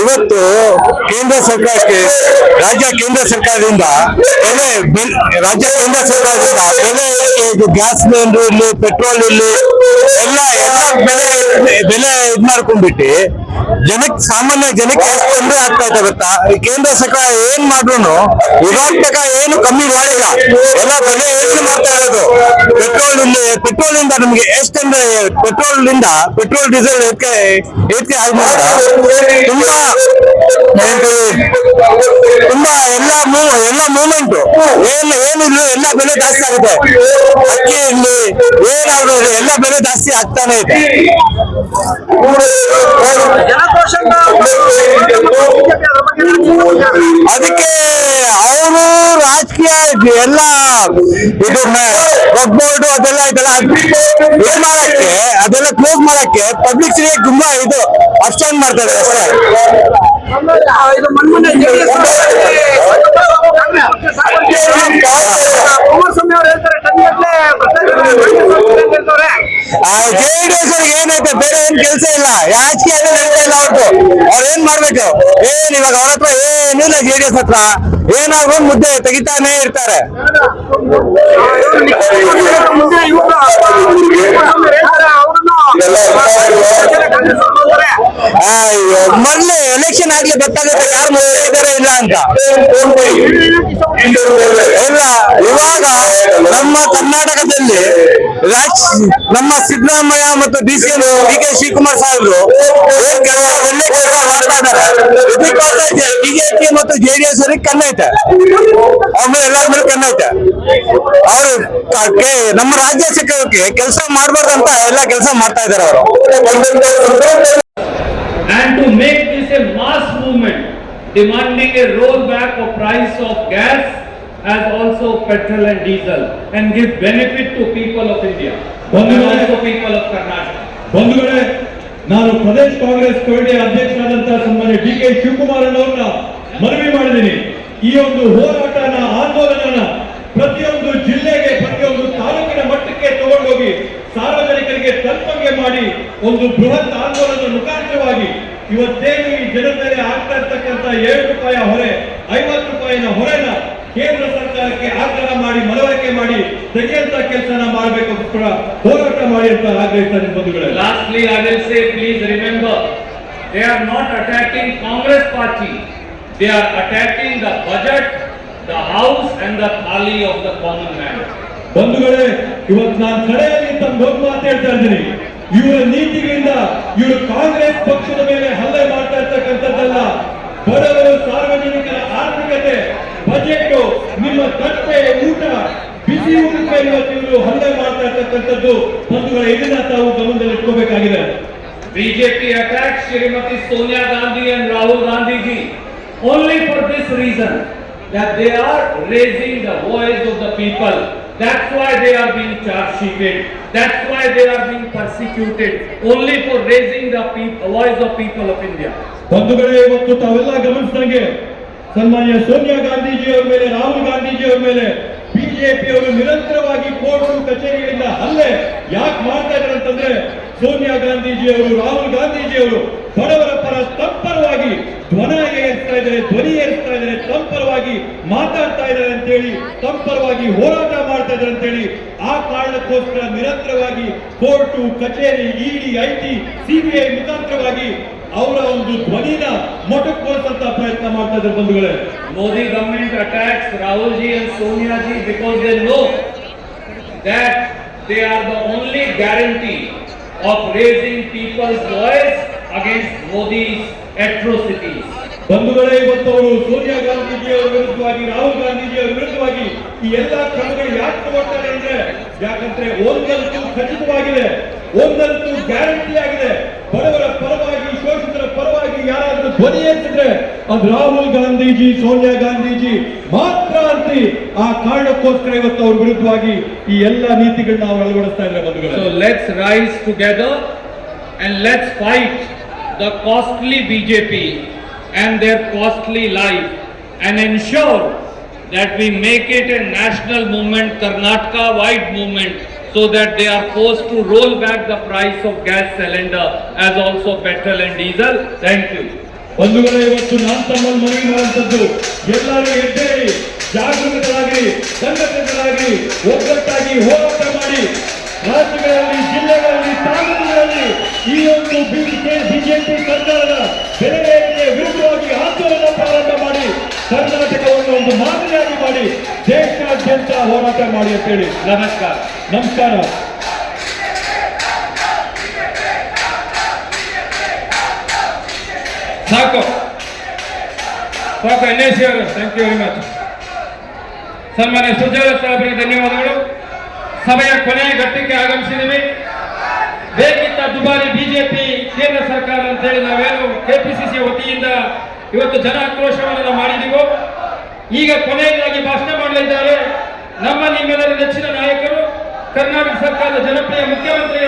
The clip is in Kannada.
ಇವತ್ತು ಕೇಂದ್ರ ಸರ್ಕಾರಕ್ಕೆ, ರಾಜ್ಯ ಕೇಂದ್ರ ಸರ್ಕಾರದಿಂದ ಬೆಲೆ ರಾಜ್ಯ ಕೇಂದ್ರ ಸರ್ಕಾರದಿಂದ ಬೆಲೆ ಗ್ಯಾಸ್ ಇಲ್ಲಿ ಪೆಟ್ರೋಲ್ ಇಲ್ಲಿ ಎಲ್ಲ ಬೆಲೆ ಬೆಲೆ ಇದ್ ಮಾಡ್ಕೊಂಡ್ಬಿಟ್ಟು ಜನಕ್ಕೆ ಸಾಮಾನ್ಯ ಜನಕ್ಕೆ ಎಷ್ಟು ತೊಂದರೆ ಆಗ್ತಾ ಇದೆ ಗೊತ್ತಾ? ಈ ಕೇಂದ್ರ ಸರ್ಕಾರ ಏನ್ ಮಾಡ್ರು ಇವಾಗ ತನಕ ಏನು ಕಮ್ಮಿ ಮಾಡಿಲ್ಲ. ಎಲ್ಲ ಬೆಲೆ ಏರಿಕೆ ಮಾಡ್ತಾ ಇರೋದು. ಪೆಟ್ರೋಲ್ ಪೆಟ್ರೋಲ್ ಇಂದ ನಮ್ಗೆ ಎಷ್ಟಂದ್ರೆ ಪೆಟ್ರೋಲ್ ಇಂದ ಪೆಟ್ರೋಲ್, ಡೀಸೆಲ್ ಏಕೆ ಏರಿಕೆ ಆದ್ಮೇಲೆ ತುಂಬಾ. ಎಲ್ಲ ಉಂಟು ಏನು ಏನ್ ಎಲ್ಲ ಬೆಲೆ ಜಾಸ್ತಿ ಆಗುತ್ತೆ. ಅಕ್ಕಿ ಇರ್ಲಿ ಏನಾದ್ರು ಎಲ್ಲ ಬೆಲೆ ಜಾಸ್ತಿ ಆಗ್ತಾನೆ ಇದೆ. ಅದಕ್ಕೆ ಅವರು ರಾಜಕೀಯ ಎಲ್ಲ ಇದು ಬೋರ್ಡ್ ಅದೆಲ್ಲ ಇದೆಲ್ಲ ಇದು ಮಾಡಕ್ಕೆ, ಅದೆಲ್ಲ ಕ್ಲೋಸ್ ಮಾಡಕ್ಕೆ ಪಬ್ಲಿಕ್ ತುಂಬಾ ಇದು ಅಬ್ಸ್ಟೆಂಡ್ ಮಾಡ್ತಾರೆ ಅಷ್ಟೇ. ಇದು ಆ ಜೆಡಿಎಸ್ ಏನೈತೆ ಬೇರೆ ಏನ್ ಕೆಲಸ ಇಲ್ಲ ರಾಜಕೀಯ ನಡೀತಾ ಇಲ್ಲ ಅವ್ರದ್ದು ಅವ್ರ ಏನ್ ಮಾಡ್ಬೇಕು ಏನ್ ಇವಾಗ ಅವ್ರ ಹತ್ರ ಏನಿಲ್ಲ ಜೆಡಿಎಸ್ ಹತ್ರ ಏನಾದ್ರು ಮುದ್ದೆ ತೆಗಿತಾನೆ ಇರ್ತಾರೆ ಮೊದ್ಲು ಎಲೆಕ್ಷನ್ ಆಗ್ಲಿ ಗೊತ್ತಾಗುತ್ತೆ ಯಾರು ಮೊದಲು ಇದ್ದಾರೆ ಇಲ್ಲ ಅಂತ. ಇಲ್ಲ ಇವಾಗ ನಮ್ಮ ಕರ್ನಾಟಕದಲ್ಲಿ ರಾಜ್ ನಮ್ಮ ಸಿದ್ದರಾಮಯ್ಯ ಮತ್ತು D C D K Shivakumar ಸಾಹೇಬ್ರು ಇದ್ದಾರೆ ಇದಕ್ಕೋಸ್ಕರ ಬಿಜೆಪಿ ಮತ್ತು ಜೆಡಿಎಸ್ ಅವರಿಗೆ ಕಣ್ಣೈತೆ ಅವ್ರ ಮೇಲೆ ಎಲ್ಲರ ಮೇಲೆ ಕಣ್ಣೈತೆ ಅವರು ನಮ್ಮ ರಾಜ್ಯ ಸಿಕ್ಕಕ್ಕೆ ಕೆಲಸ ಮಾಡ್ಬಾರ್ದಂತ ಎಲ್ಲ ಕೆಲಸ ಮಾಡ್ತಾ ಇದ್ದಾರೆ ಅವರು and to make this a mass movement demanding a rollback of price of gas as also petrol and diesel and give benefit to people of India and also people of Karnataka. ನಾನು ಪ್ರದೇಶ ಕಾಂಗ್ರೆಸ್ ಕಮಿಟಿ ಅಧ್ಯಕ್ಷರಾದಂತಹ ಸನ್ಮಾನ್ಯ ಡಿ ಕೆ ಶಿವಕುಮಾರ್ ಅವರನ್ನ ಮನವಿ ಮಾಡಿದ್ದೀನಿ. ಈ ಒಂದು ಹೋರಾಟನ ಆಂದೋಲನ ಪ್ರತಿಯೊಂದು ಜಿಲ್ಲೆಗೆ, ಪ್ರತಿಯೊಂದು ತಾಲೂಕಿನ ಮಟ್ಟಕ್ಕೆ ತಗೊಂಡೋಗಿ ಸಾರ್ವಜನಿಕರಿಗೆ ತಲುಪಂಗೆ ಮಾಡಿ ಒಂದು ಬೃಹತ್ ಆಂದೋಲನದ ಮುಖಾಂತರವಾಗಿ ಇವತ್ತೇನು ಈ ಮೇಲೆ ಆಗ್ತಾ ಇರ್ತಕ್ಕಂಥ ಏಳು ರೂಪಾಯಿ ಹೊರೆ, ಐವತ್ತು ರೂಪಾಯಿನ ಹೊರೆನ ಕೇಂದ್ರ ಸರ್ಕಾರಕ್ಕೆ ಆಗ್ರಹ ಮಾಡಿ ಮನವರಿಕೆ ಮಾಡಿ ತೆಗೆಯಂತ ಕೆಲಸನ ಮಾಡಬೇಕು ಕೂಡ ಹೋರಾಟ ಮಾಡಿ ಅಂತ ಆಗ್ರಹಿಸ್ತಾರೆ ಬಂಧುಗಳೇ. Lastly I will say please remember they are not attacking Congress party they are attacking the budget the house and the ಖಾಲಿ ಆಫ್ ದ ಕಾಮನ್ ಮ್ಯಾನ್ ಬಂಧುಗಳೇ ಇವತ್ತು ನಾನು ಕಡೆಯಲ್ಲಿ ತಮ್ಮ ಒಂದು ಮಾತು ಹೇಳ್ತಾ ಇದ್ದೀನಿ. ಇವರ ನೀತಿಗಳಿಂದ ಇವರು ಕಾಂಗ್ರೆಸ್ ಪಕ್ಷದ ಮೇಲೆ ಹಲ್ಲೆ ಮಾಡ್ತಾ ಇರ್ತಕ್ಕಂಥದ್ದಲ್ಲ ಬಡವರು ಸಾರ್ವಜನಿಕರ ಆರ್ಥಿಕತೆ ಬಜೆಟ್ ನಿಮ್ಮ ತಟ್ಟೆ ಊಟ ಬಿಸಿ ಊಟಕ್ಕೆ ಇವತ್ತು ಇವರು ಹಲ್ಲೆ ಮಾಡ್ತಾ ಇರ್ತಕ್ಕಂಥದ್ದು ಬಂಧುಗಳ ಇದನ್ನ ತಾವು ಗಮನದಲ್ಲಿ ಇಟ್ಕೋಬೇಕಾಗಿದೆ BJP attacks Srimati Sonia Gandhi and Rahul Gandhi ji only for this reason that they are raising the voice of the people. That's why they are being charge sheeted. That's why they are being persecuted only for raising the peop- voice of people of India. ಬಂಧುಗಳೇ ಇವತ್ತು ತಾವೆಲ್ಲ ಗಮನಿಸಿದಂಗೆ ಸನ್ಮಾನ್ಯ ಸೋನಿಯಾ ಗಾಂಧೀಜಿ ಅವರ ಮೇಲೆ, ರಾಹುಲ್ ಗಾಂಧೀಜಿ ಅವರ ಮೇಲೆ ಬಿಜೆಪಿ ಅವರು ನಿರಂತರವಾಗಿ ಕೋರ್ಟ್ ಕಚೇರಿಗಳಿಂದ ಹಲ್ಲೆ ಯಾಕೆ ಮಾಡ್ತಾ ಇದ್ದಾರೆ ಅಂತಂದ್ರೆ ಸೋನಿಯಾ ಗಾಂಧೀಜಿಯವರು, ರಾಹುಲ್ ಗಾಂಧೀಜಿ ಅವರು ಬಡವರ ಪರ ತಪ್ಪರವಾಗಿ ಧ್ವನ ಏರಿಸ್ತಾ ಇದ್ದಾರೆ, ಧ್ವನಿ ಏರಿಸ್ತಾ ಇದ್ದಾರೆ ತಂಪರವಾಗಿ ಮಾತಾಡ್ತಾ ಇದ್ದಾರೆ ಅಂತೇಳಿ ತಂಪರವಾಗಿ ಹೋರಾಟ ಮಾಡ್ತಾ ಇದ್ದಾರೆ ಅಂತೇಳಿ ಆ ಕಾರಣಕ್ಕೋಸ್ಕರ ನಿರಂತರವಾಗಿ ಕೋರ್ಟು, ಕಚೇರಿ ಇಡಿ ಐಟಿ ಸಿಬಿಐ ಮುಖಾಂತರವಾಗಿ ಅವರ ಒಂದು ಧ್ವನಿನ ಮೊಟಕ್ಕೊಳಿಸಂತ ಪ್ರಯತ್ನ ಮಾಡ್ತಾ ಇದ್ದಾರೆ ಬಂಧುಗಳೇ. Modi government attacks Rahul ji and Sonia ji because they know that they are the only guarantee of raising people's voice against Modi atrocities ಬಂಧುಗಳೇ ಇವತ್ತು ಅವರು ಸೋನಿಯಾ ಗಾಂಧೀಜಿ ಅವರ ವಿರುದ್ಧವಾಗಿ ರಾಹುಲ್ ಗಾಂಧೀಜಿ ಅವರ ವಿರುದ್ಧವಾಗಿ ಈ ಎಲ್ಲಾ ಕ್ರಮಗಳು ಯಾಕೆ ತಗೊಳ್ತಾರೆ ಅಂದ್ರೆ ಯಾಕಂದ್ರೆ ಒಂದಂತೂ ಖಚಿತವಾಗಿದೆ ಒಂದಂತೂ ಗ್ಯಾರಂಟಿ ಆಗಿದೆ. ಬಡವರ ಪರವಾಗಿ ಯಾರಾದ್ರೂ ಧ್ವನಿ ಎತ್ತಿದ್ರೆ ಅದು ರಾಹುಲ್ ಗಾಂಧೀಜಿ ಸೋನಿಯಾ ಗಾಂಧೀಜಿ ಮಾತ್ರ ಅಂತ ಆ ಕಾರಣಕ್ಕೋಸ್ಕರ ಇವತ್ತು ಅವ್ರ ವಿರುದ್ಧವಾಗಿ ಈ ಎಲ್ಲಾ ನೀತಿಗಳನ್ನ ನಾವು ಅಳವಡಿಸ್ತಾ ಇದ್ದಾರೆ So ಬಂಧುಗಳೇ let's rise together and let's fight the costly BJP and their costly life and ensure that we make it a national movement, Karnataka wide movement, so that they are forced to roll back the price of gas cylinder as also petrol and diesel. Thank you. ಬಂಧುಗಳೇ, ಇವತ್ತು ನಾನು ತಮ್ಮಲ್ಲಿ ಮನವಿ ಮಾಡುವಂಥದ್ದು ಎಲ್ಲರೂ ಎದ್ದೇಳಿ, ಜಾಗೃತರಾಗಿ ಸಂಘಟಿತರಾಗಿ ಒಗ್ಗಟ್ಟಾಗಿ ಹೋರಾಟ ಮಾಡಿ, ರಾಜ್ಯಗಳಲ್ಲಿ, ಜಿಲ್ಲೆಗಳಲ್ಲಿ, ತಾಲೂಕುಗಳಲ್ಲಿ ಈ ಒಂದು ಬಿಜೆಪಿ ಸರ್ಕಾರದ ಬೆಲೆ ವಿರುದ್ಧವಾಗಿ ಆಂದೋಲನ ಪ್ರಾರಂಭ ಮಾಡಿ, ಕರ್ನಾಟಕವನ್ನು ಒಂದು ಮಾದರಿಯಾಗಿ ಮಾಡಿ, ದೇಶಾದ್ಯಂತ ಹೋರಾಟ ಮಾಡಿ ಅಂತೇಳಿ. ನಮಸ್ಕಾರ. ನಮಸ್ಕಾರ. ಸಾಕು ಸಾಕು ಎನ್ ಎಸ್ ಅವರು ಥ್ಯಾಂಕ್ ಯು ವೆರಿ ಮಚ್ ಸನ್ಮಾನ್ಯ ಸುಜಾಲ ಸಾಹೇಬರಿಗೆ ಧನ್ಯವಾದಗಳು ಸಭೆಯ ಕೊನೆಯ ಘಟ್ಟಕ್ಕೆ ಆಗಮಿಸಿದ್ದೀವಿ ಬೇಕಿದ್ದ ದುಬಾರಿ ಬಿಜೆಪಿ ಕೇಂದ್ರ ಸರ್ಕಾರ ಅಂತ ಹೇಳಿ ನಾವೇನು ಕೆಪಿಸಿಸಿ ವತಿಯಿಂದ ಇವತ್ತು ಜನ ಆಕ್ರೋಶವನ್ನು ಮಾಡಿದೀವೋ ಈಗ ಕೊನೆಯದಾಗಿ ಭಾಷಣ ಮಾಡಲಿದ್ದಾರೆ ನಮ್ಮ ನಿಮ್ಮೆಲ್ಲರ ನೆಚ್ಚಿನ ನಾಯಕರು ಕರ್ನಾಟಕ ಸರ್ಕಾರದ ಜನಪ್ರಿಯ ಮುಖ್ಯಮಂತ್ರಿ